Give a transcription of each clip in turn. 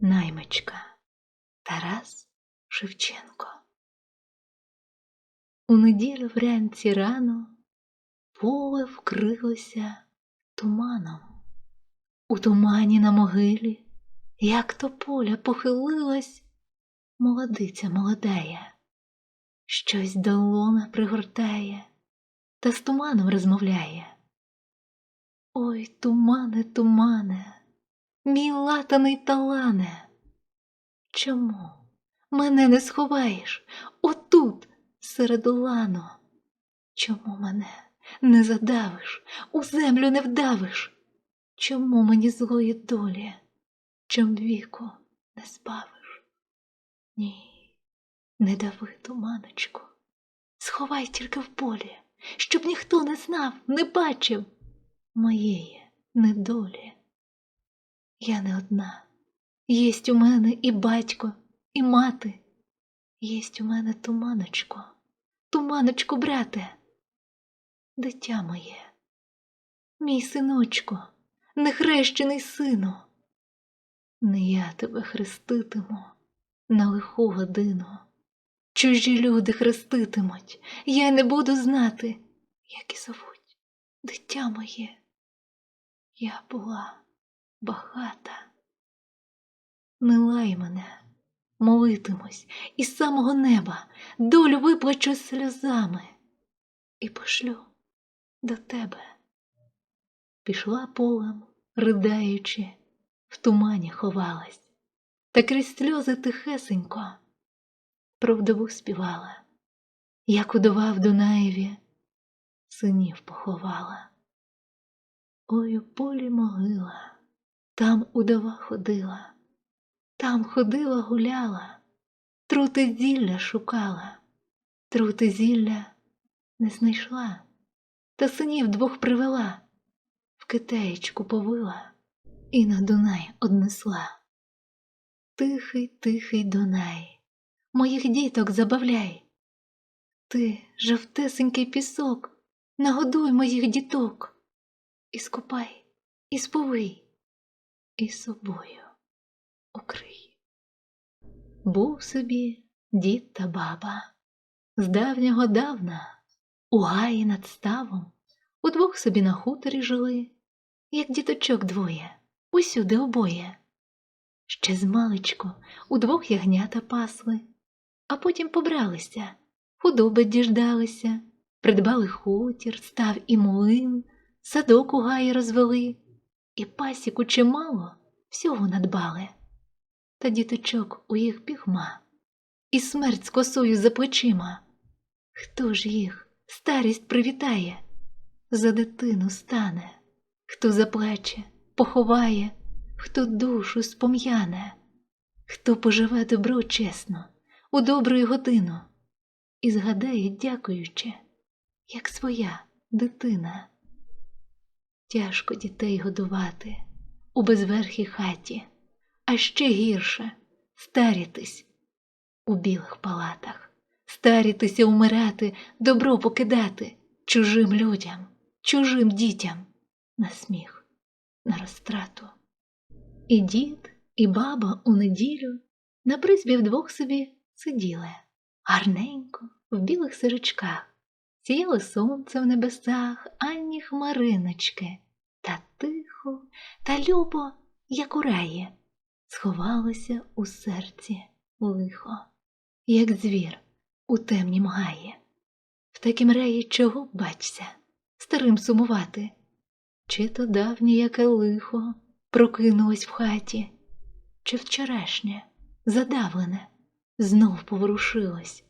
Наймичка Тарас Шевченко. У неділю вранці рано поле вкрилося туманом. У тумані на могилі, як то поля похилилась, молодиця молодая, щось до лона пригортає та з туманом розмовляє. Ой, тумане, тумане, мій латаний талане, чому мене не сховаєш отут, серед лану? Чому мене не задавиш, у землю не вдавиш? Чому мені злої долі, чом віку не збавиш? Ні, не дави, туманочку, сховай тільки в полі, щоб ніхто не знав, не бачив моєї недолі. Я не одна. Єсть у мене і батько, і мати. Єсть у мене туманочко, туманочку, брате, дитя моє, мій синочку, нехрещений сину. Не я тебе хреститиму на лиху годину. Чужі люди хреститимуть, я не буду знати, як і зовуть, дитя моє. Я була багата. Не лай мене, молитимусь із самого неба, долю виплачу сльозами і пошлю до тебе. Пішла полем, придаючи, в тумані ховалась, та крізь сльози тихесенько про вдову співала, як удова в Дунаєві синів поховала. Ой у полі могила, там удова ходила, там ходила гуляла, трути зілля шукала, трути зілля не знайшла, та синів двох привела, в китаєчку повила і на Дунай однесла. Тихий, тихий Дунай, моїх діток забавляй. Ти, жовтесенький пісок, нагодуй моїх діток і скупай, і сповий, і собою укрий. Був собі дід та баба, з давнього давна, у гаї над ставом, удвох собі на хуторі жили, як діточок двоє, усюди обоє. Ще змалечку удвох ягнята пасли, а потім побралися, худоби діждалися, придбали хутір, став і млин, садок у гаї розвели, і пасіку чимало всього надбали. Та діточок у їх пігма, і смерть з косою за плечима. Хто ж їх старість привітає, за дитину стане, хто заплаче, поховає, хто душу спом'яне, хто поживе добро чесно, у добру годину, і згадає, дякуючи, як своя дитина. Тяжко дітей годувати у безверхій хаті, а ще гірше старітись у білих палатах, старітися умирати, добро покидати чужим людям, чужим дітям на сміх, на розтрату. І дід, і баба у неділю на призбі вдвох собі сиділи гарненько в білих сирочках. Сіяло сонце в небесах, ані хмариночки, та тихо, та любо, як у раї, сховалося у серці лихо, як звір у темнім гаї. В такім раї чого бачся, старим сумувати, чи то давнє яке лихо прокинулось в хаті, чи вчорашнє, задавлене, знов поворушилось,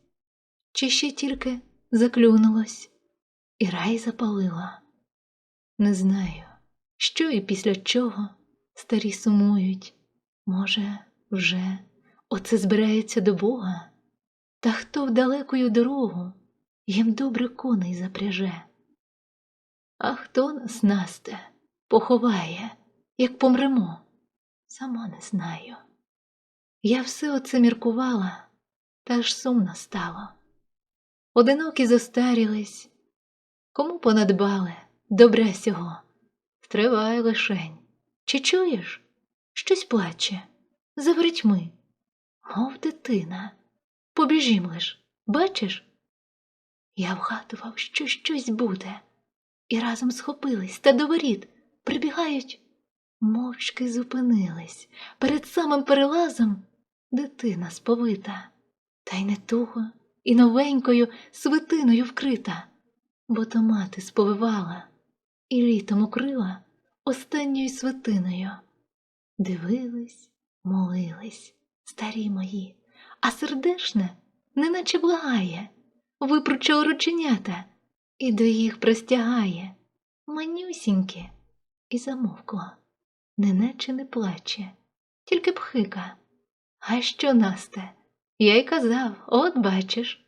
чи ще тільки заклюнулось і рай запалила. Не знаю, що і після чого старі сумують. Може, вже оце збирається до Бога, та хто в далекою дорогу їм добре коней запряже. А хто нас, Насте, поховає, як помремо, сама не знаю. Я все оце міркувала, та аж сумно стало. Одинокі зостарілись, кому понадбали добра сього. Стривай лишень. Чи чуєш? Щось плаче, за ворітьми, мов дитина. Побіжім лиш, бачиш? Я вгадував, що щось буде, і разом схопились та до воріт прибігають, мовчки зупинились. Перед самим перелазом дитина сповита, та й не туго і новенькою свитиною вкрита, бо то мати сповивала і літом укрила останньою свитиною. Дивились, молились, старі мої, а сердешне неначе благає, випручало рученята і до їх простягає манюсіньке, і замовкло, неначе не плаче, тільки пхика. А що, Насте? Я й казав, от бачиш,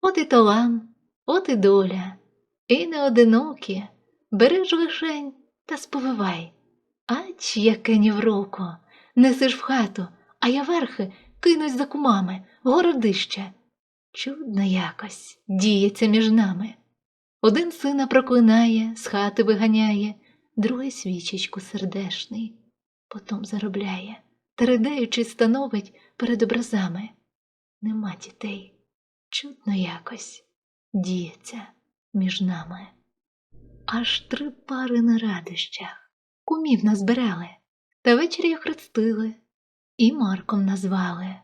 от і талан, от і доля, і не одинокі, береш лишень та сповивай. Ач, яке нівроко, несеш в хату, а я верхи кинусь за кумами, в городище. Чудно якось діється між нами. Один сина проклинає, з хати виганяє, другий свічечку сердешний, потом заробляє, та ридаючи становить перед образами. Нема дітей, чудно якось діється між нами. Аж три пари на радощах, кумів назбирали, та ввечері хрестили і Марком назвали.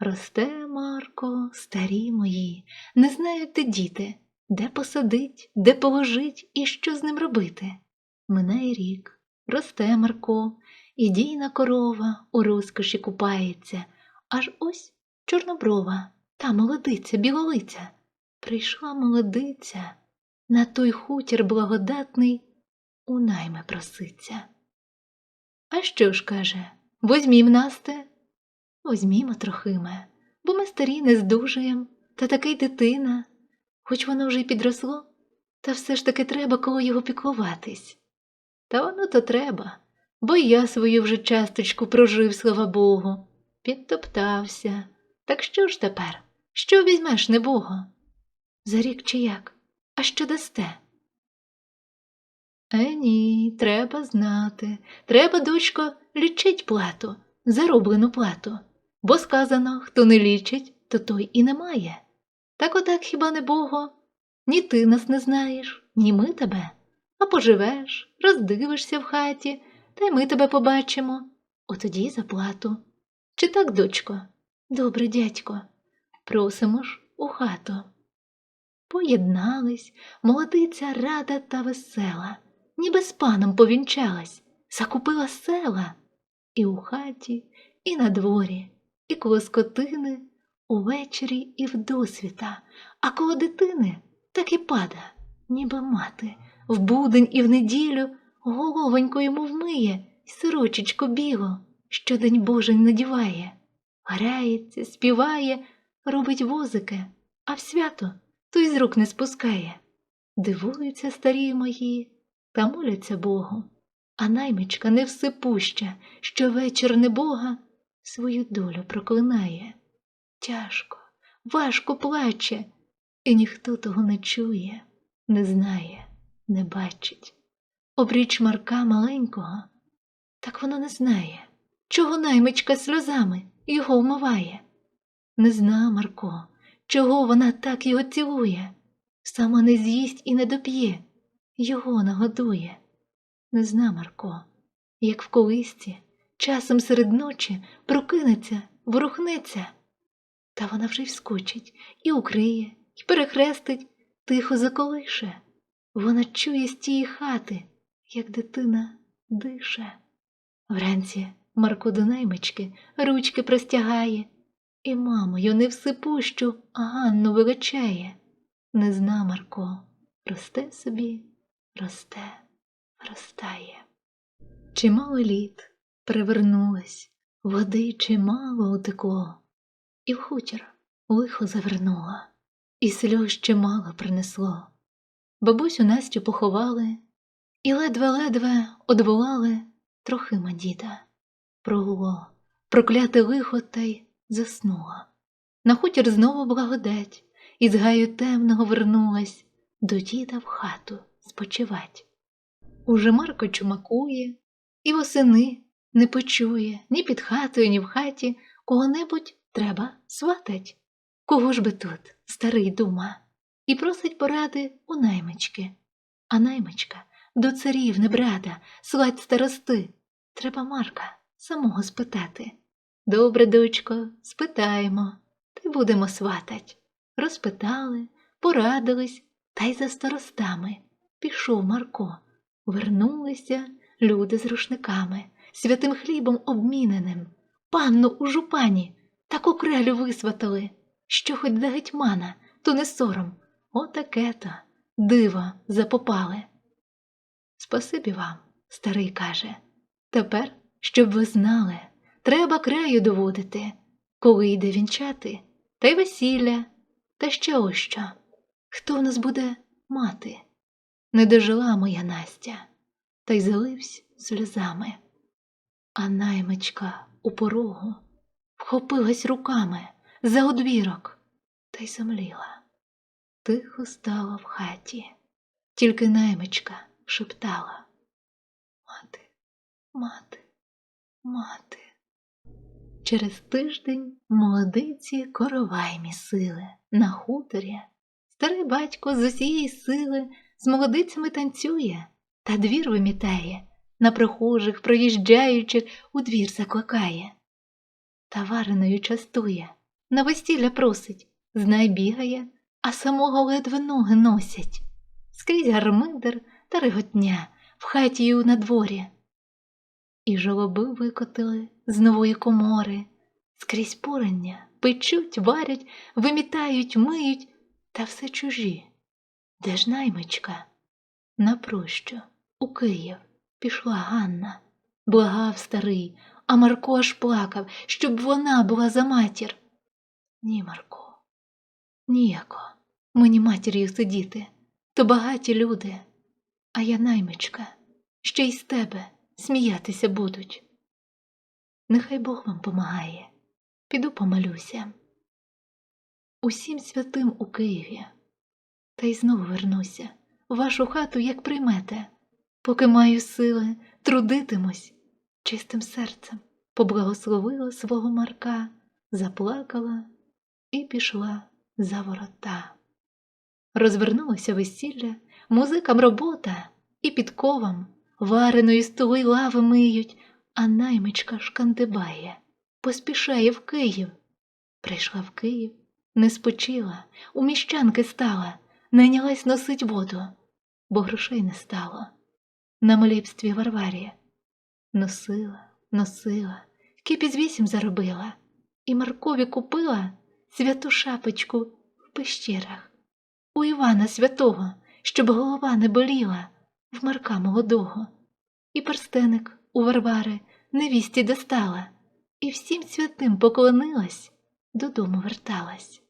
Росте, Марко, старі мої, не знають де діти, де посадить, де положить і що з ним робити. Минає рік, росте Марко, і дійна корова у розкоші купається, аж ось чорноброва, та молодиця, білолиця. Прийшла молодиця, на той хутір благодатний у найми проситься. А що ж, каже, возьмім Насте? Возьмімо трохиме, бо ми старі не здужуєм, та таки й дитина, хоч воно вже й підросло, та все ж таки треба коло його піклуватись. Та воно то треба, бо я свою вже часточку прожив, слава Богу, підтоптався. Так що ж тепер? Що візьмеш, небого? За рік чи як? А що дасте? Е, ні, треба знати. Треба, дочко, лічить плату, зароблену плату, бо сказано, хто не лічить, то той і не має. Так отак хіба не Бого? Ні ти нас не знаєш, ні ми тебе, а поживеш, роздивишся в хаті, та й ми тебе побачимо. Отоді й заплату. Чи так, дочко? Добре, дядько, просимо ж у хату. Поєднались, молодиця рада та весела, ніби з паном повінчалась, закупила села. І у хаті, і на дворі, і коло скотини, увечері і вдосвіта, а коло дитини так і пада, ніби мати, в будень і в неділю головонько йому вмиє і сирочечко біло, що день божий надіває, грається, співає, робить возики, а в свято то й з рук не спускає. Дивуються старі мої та моляться Богу, а наймичка невсипуща, що вечір небога свою долю проклинає. Тяжко, важко плаче, і ніхто того не чує, не знає, не бачить. Обріч Марка маленького, так вона не знає, чого наймичка сльозами його вмиває. Не зна Марко, чого вона так його цілує, сама не з'їсть і не доп'є, його нагодує. Не зна Марко, як в колисці, часом серед ночі прокинеться, ворухнеться, та вона вже й вскочить і укриє, і перехрестить, тихо заколише. Вона чує з тієї хати, як дитина дише. Вранці Марко до наймички ручки простягає, і мамою не всипущу, а Ганну величає. Не зна Марко, росте собі, росте, ростає. Чимало літ привернулось, води чимало утекло, і в хутір лихо завернуло, і сльоз чимало принесло. Бабусю Настю поховали, і ледве-ледве одволали трохима діда. Прогуло, прокляте лихо та й заснула. На хутір знову благодать, із гаю темного вернулась до діда в хату спочивать. Уже Марко чумакує, і восени Не почує ні під хатою, ні в хаті кого-небудь треба сватать. Кого ж би тут, старий дума, і просить поради у наймички. А наймичка до царів не брада, сладь старости. Треба Марка самого спитати. Добре, дочко, спитаємо, та й будемо сватать. Розпитали, порадились, та й за старостами. Пішов Марко. Вернулися люди з рушниками, святим хлібом обміненим, панну у жупані, таку крелю висватали, що хоч за гетьмана, то не сором. Отаке то диво запопали. Спасибі вам, старий каже. Тепер, щоб ви знали, треба краю доводити, коли йде вінчати, та й весілля, та ще ось що. Хто в нас буде мати? Не дожила моя Настя, та й заливсь сльозами. А наймичка у порогу вхопилась руками за одвірок та й замліла. Тихо стала в хаті, тільки наймичка шептала Мати, мати, мати. Через тиждень молодиці коровай місили на хуторі. Старий батько з усієї сили з молодицями танцює та двір вимітає, на прохожих, проїжджаючих, у двір закликає. Та вареною частує, на весілля просить, знай бігає, а самого ледве ноги носять. Скрізь гармидер та реготня в хаті й у надворі. І жолоби викотили з нової комори, скрізь порання, печуть, варять, вимітають, миють, та все чужі. Де ж наймичка? На прощу, у Київ, пішла Ганна, благав старий, а Марко аж плакав, щоб вона була за матір. Ні, Марко, ніяко, мені матір'ю сидіти, то багаті люди, а я наймичка, ще й з тебе сміятися будуть. Нехай Бог вам помагає, піду помолюся. Усім святим у Києві, та й знову вернуся. В вашу хату, як приймете, поки маю сили, трудитимусь. Чистим серцем, поблагословила свого Марка, заплакала і пішла за ворота. Розвернулося весілля, музикам робота і підковам. Вареною столи лави миють, а наймичка шкандибає, поспішає в Київ. Прийшла в Київ, не спочила, у міщанки стала, найнялась носить воду, бо грошей не стало. На молібстві Варварі носила, носила, кипіз вісім заробила, і Маркові купила святу шапочку в пещерах. У Івана святого, щоб голова не боліла, в Марка молодого, і перстеник у Варвари невісті достала, і всім святим поклонилась, додому верталась.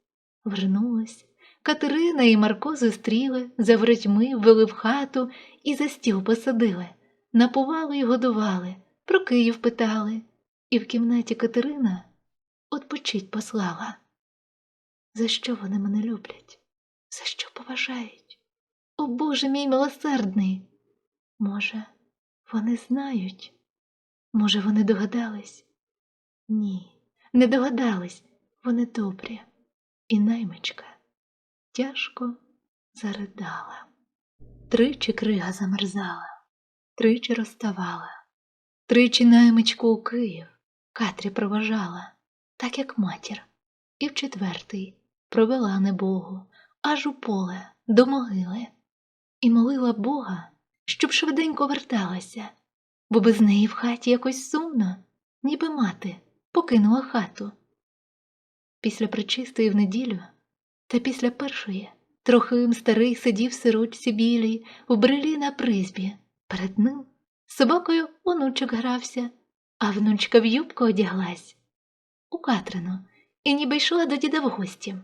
Вернулась. Катерина і Марко зустріли, за воротьми ввели в хату і за стіл посадили, напували й годували, про Київ питали, і в кімнаті Катерина отпочить послала. За що вони мене люблять? За що поважають? О Боже мій милосердний! Може, вони знають? Може, вони догадались? Ні, не догадались, вони добрі. І наймичка тяжко заридала. Тричі крига замерзала, тричі розставала, тричі наймичку у Київ Катрі проважала, так як матір, і в четвертий провела небогу аж у поле до могили, і молила Бога, щоб швиденько верталася, бо без неї в хаті якось сумно, ніби мати покинула хату. Після причистої в неділю, та після першої трохим старий сидів сирочці білій, в брилі на призбі. Перед ним собакою онучок грався, а внучка в юбку одяглась у Катрину і ніби йшла до діда в гості.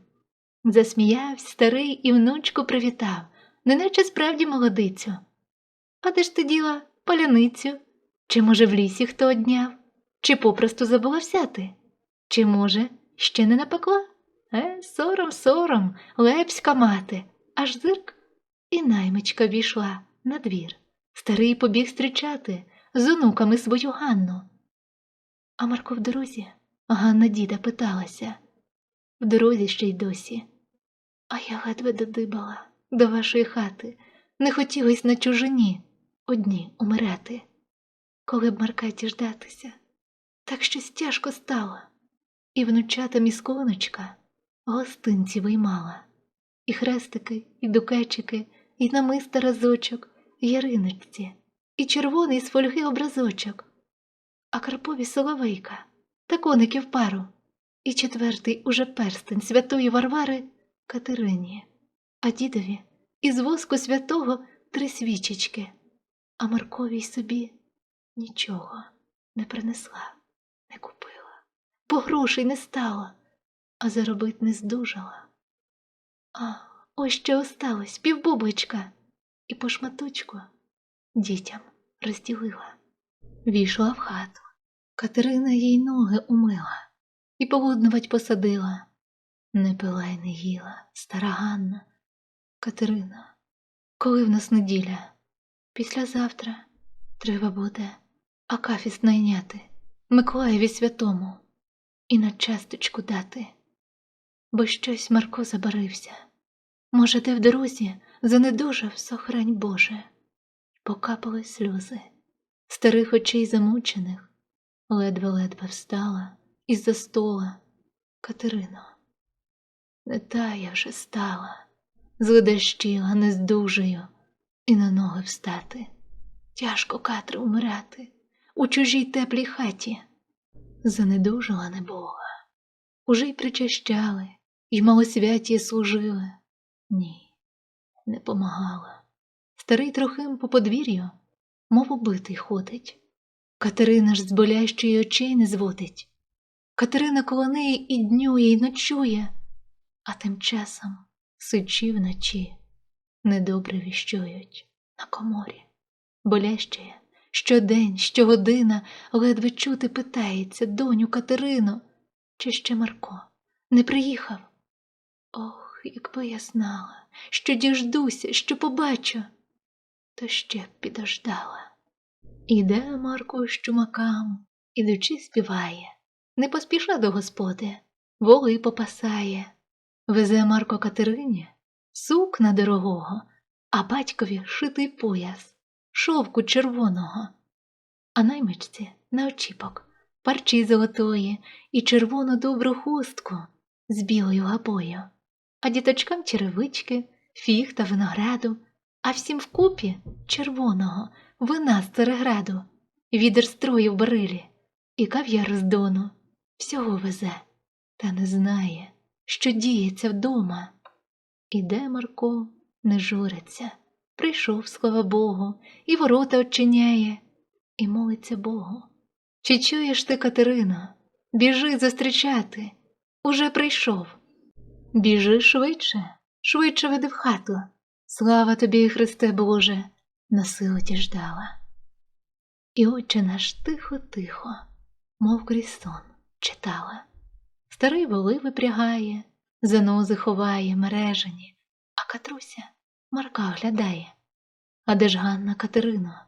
Засміявся старий і внучку привітав, неначе справді молодицю. А де ж ти діла паляницю? Чи, може, в лісі хто одняв? Чи попросту забула взяти? Чи, може, ще не напекла? Е, сором, сором, лепська мати, аж зирк, і наймичка війшла на двір. Старий побіг зустрічати з онуками свою Ганну. А Марко в дорозі? Ганна діда питалася. В дорозі ще й досі. А я ледве додибала до вашої хати. Не хотілось на чужині одні умирати. Коли б Маркаті ждатися, так щось тяжко стало. І внучата місконочка гостинці виймала, і хрестики, і дукечики, і намиста разочок, і яриночці, і червоний з фольги образочок, а Карпові соловейка та коників пару, і четвертий уже перстень святої Варвари Катерині, а дідові із воску святого три свічечки, а Марковій собі нічого не принесла, не купила, по грошей не стала, а заробить не здужала. А ось що осталось півбубличка, і по шматочку дітям розділила. Війшла в хату. Катерина їй ноги умила і полуднувать посадила. Не пила й не їла, стара Ганна. Катерина, коли в нас неділя? Післязавтра треба буде акафіст найняти Миколаєві святому. І на часточку дати. Бо щось Марко забарився. Може, ти в дорозі? Занедужав сохрань Боже, покапали сльози, старих очей замучених, ледве-ледве встала із-за стола Катерино. Не та я вже стала, зледащила, не здужаю, і на ноги встати. Тяжко Катри умирати у чужій теплій хаті. Занедужила не Бога. Уже й причащали, і малосвятіє служили. Ні, не помагала. Старий трохим по подвір'ю, мов убитий ходить. Катерина ж з болящої очей не зводить. Катерина коло неї і днює, і ночує, а тим часом сичі вночі недобре віщують на коморі. Болящає щодень, щогодина ледве чути питається доню Катерину, чи ще Марко не приїхав? Ох, якби я знала, що діждуся, що побачу, то ще б підождала. Іде Марко з чумакам, ідучи співає, не поспіша до господи, воли попасає. Везе Марко Катерині сукна дорогого, а батькові шитий пояс, шовку червоного, а наймичці на очіпок, парчі золотої і червону добру хустку з білою габою, а діточкам черевички, фіг та винограду, а всім вкупі червоного вина з цереграду, відер строю в барилі і кав'яр з дону. Всього везе, та не знає, що діється вдома. Іде Марко, не журиться, прийшов, слава Богу, і ворота очиняє, і молиться Богу. Чи чуєш ти, Катерино? Біжи зустрічати, уже прийшов. Біжи швидше, швидше веди в хату. Слава тобі, Христе Боже, на силу ждала. І отче наш тихо-тихо, мов крізь сон, читала. Старий воли випрягає, занози ховає мережені, а Катруся Марка оглядає. А де ж Ганна Катерино?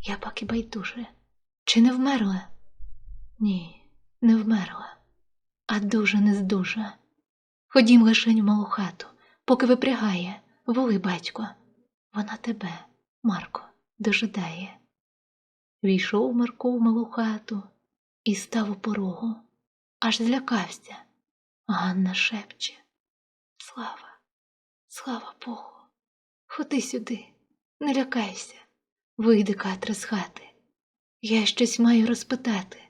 Я пак і байдуже. Чи не вмерла? Ні, не вмерла, а дуже не здужа. Ходім лишень в малу хату, поки випрягає, воли батько. Вона тебе, Марко, дожидає. Війшов Марко в малу хату і став у порогу, аж злякався. Ганна шепче. Слава, слава Богу, ходи сюди, не лякайся, вийди Катра з хати. Я щось маю розпитати,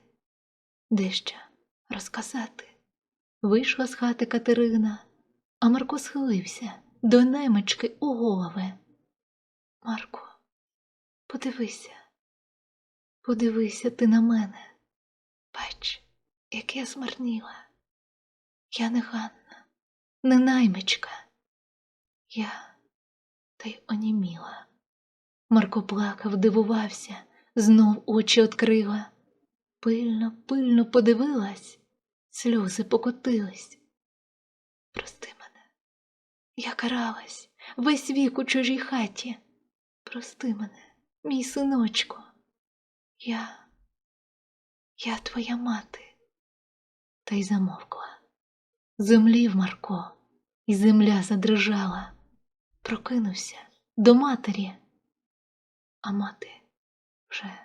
дещо розказати. Вийшла з хати Катерина, а Марко схилився до немечки у голови. Марко, подивися, подивися ти на мене. Бач, як я змарніла. Я не Ганна, не наймичка. Я та й оніміла. Марко плакав, дивувався, знов очі відкрила. Пильно, пильно подивилась, сльози покотились. Прости мене, я каралась весь вік у чужій хаті. Прости мене, мій синочку. Я я твоя мати. Та й замовкла. Землів Марко, і земля задрижала. Прокинувся до матері, а мати вже